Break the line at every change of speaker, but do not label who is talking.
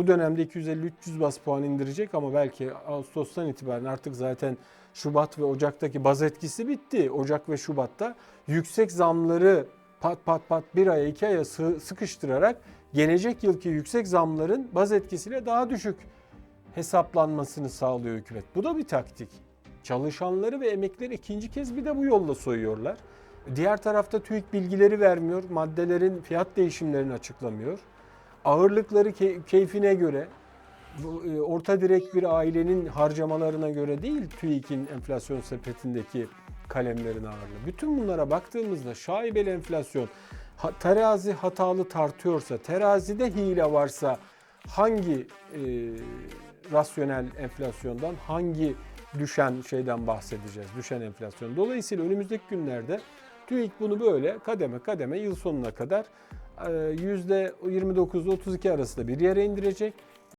Bu dönemde 250-300 bas puan indirecek ama belki Ağustos'tan itibaren artık zaten Şubat ve Ocak'taki baz etkisi bitti. Ocak ve Şubat'ta yüksek zamları pat pat pat bir aya iki aya sı- sıkıştırarak gelecek yılki yüksek zamların baz etkisiyle daha düşük hesaplanmasını sağlıyor hükümet. Bu da bir taktik. Çalışanları ve emekleri ikinci kez bir de bu yolla soyuyorlar. Diğer tarafta TÜİK bilgileri vermiyor, maddelerin fiyat değişimlerini açıklamıyor. Ağırlıkları key- keyfine göre, e, orta direk bir ailenin harcamalarına göre değil TÜİK'in enflasyon sepetindeki kalemlerin ağırlığı. Bütün bunlara baktığımızda şaibeli enflasyon, terazi hatalı tartıyorsa, terazide hile varsa hangi e, rasyonel enflasyondan, hangi düşen şeyden bahsedeceğiz, düşen enflasyon. Dolayısıyla önümüzdeki günlerde TÜİK bunu böyle kademe kademe yıl sonuna kadar e, %29-32 arasında bir yere indirecek.